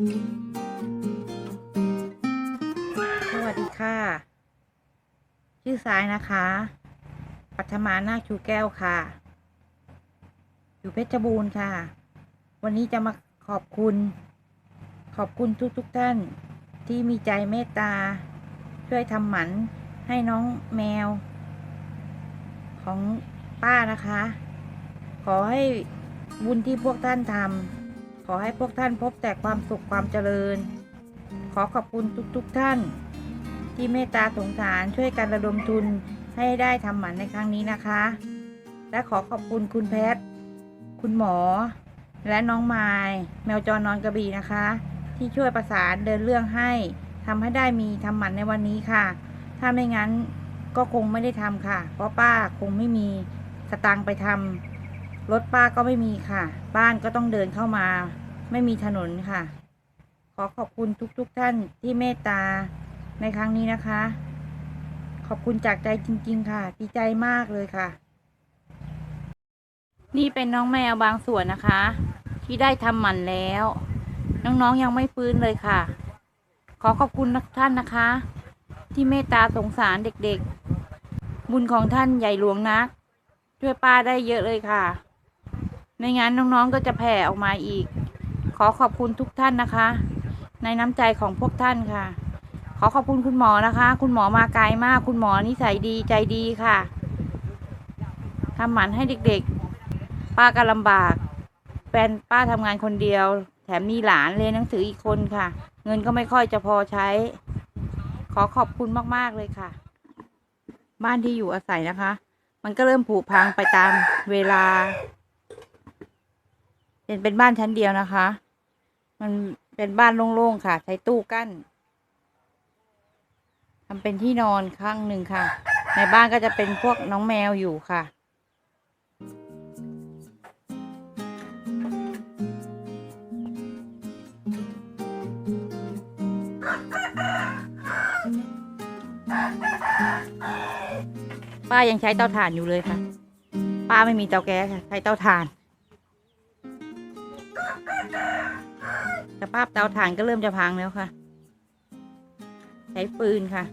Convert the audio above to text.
สวัสดีค่ะ ชื่อซ้ายนะคะ ปัทมานาคชูแก้วค่ะ อยู่เพชรบูรณ์ค่ะ วันนี้จะมาขอบคุณ ขอบคุณทุกทท่านที่มีใจเมตตา ช่วยทำหมันให้น้องแมว ของป้านะคะ ขอให้บุญที่พวกท่านทำ อให้พวกท่านพบแต่ความสุขความเจริญ ขอขอบคุณทุกๆทท่าน ที่เมตตาสงสารช่วยกันระดมทุนให้ได้ทำหมันในครั้งนี้นะคะ และขอขอบคุณคุณแพทย์คุณหมอ และน้องไมายแมวจรนอนกระบี่นะคะ ที่ช่วยประสานเดินเรื่องให้ทำให้ได้มีทำหมันในวันนี้ค่ะ ถ้าไม่งั้นก็คงไม่ได้ทำค่ะ เพราะป้าคงไม่มีสตังค์ไปทำ รถป้าก็ไม่มีค่ะ บ้านก็ต้องเดินเข้ามา ไม่มีถนนค่ะ ขอขอบคุณทุกๆทท่านที่เมตตาในครั้งนี้นะคะ ขอบคุณจากใจจริง ๆ ค่ะ ดีใจมากเลยค่ะ นี่เป็นน้องแมวบางส่วนนะคะ ที่ได้ทำหมันแล้ว น้องๆยังไม่ฟื้นเลยค่ะ ขอขอบคุณทุกท่านนะคะ ที่เมตตาสงสารเด็กๆ บุญของท่านใหญ่หลวงนักช่วยป้าได้เยอะเลยค่ะ ในงานน้องๆก็จะแผ่ออกมาอีก ขอขอบคุณทุกท่านนะคะ ในน้ำใจของพวกท่านค่ะ ขอขอบคุณคุณหมอนะคะ คุณหมอมาไกลมาก คุณหมอนิสัยดีใจดีค่ะทำหมันให้เด็กๆ ป้าก็ลำบากแฟนป้าทำงานคนเดียว แถมมีหลานเรียนหนังสืออีกคนค่ะ เงินก็ไม่ค่อยจะพอใช้ ขอขอบคุณมากๆเลยค่ะ บ้านที่อยู่อาศัยนะคะ มันก็เริ่มผุพังไปตามเวลา เป็นเป็นบ้านชั้นเดียวนะคะ มันเป็นบ้านโล่งๆค่ะ ใช้ตู้กั้นทำเป็นที่นอนข้างหนึ่งค่ะ ในบ้านก็จะเป็นพวกน้องแมวอยู่ค่ะป้ายังใช้เตาถ่านอยู่เลยค่ะ ป้าไม่มีเตาแก๊สค่ะ ใช้เตาถ่าน สภาพเตาถ่านก็เริ่มจะพังแล้วค่ะ ใช้ปืนค่ะ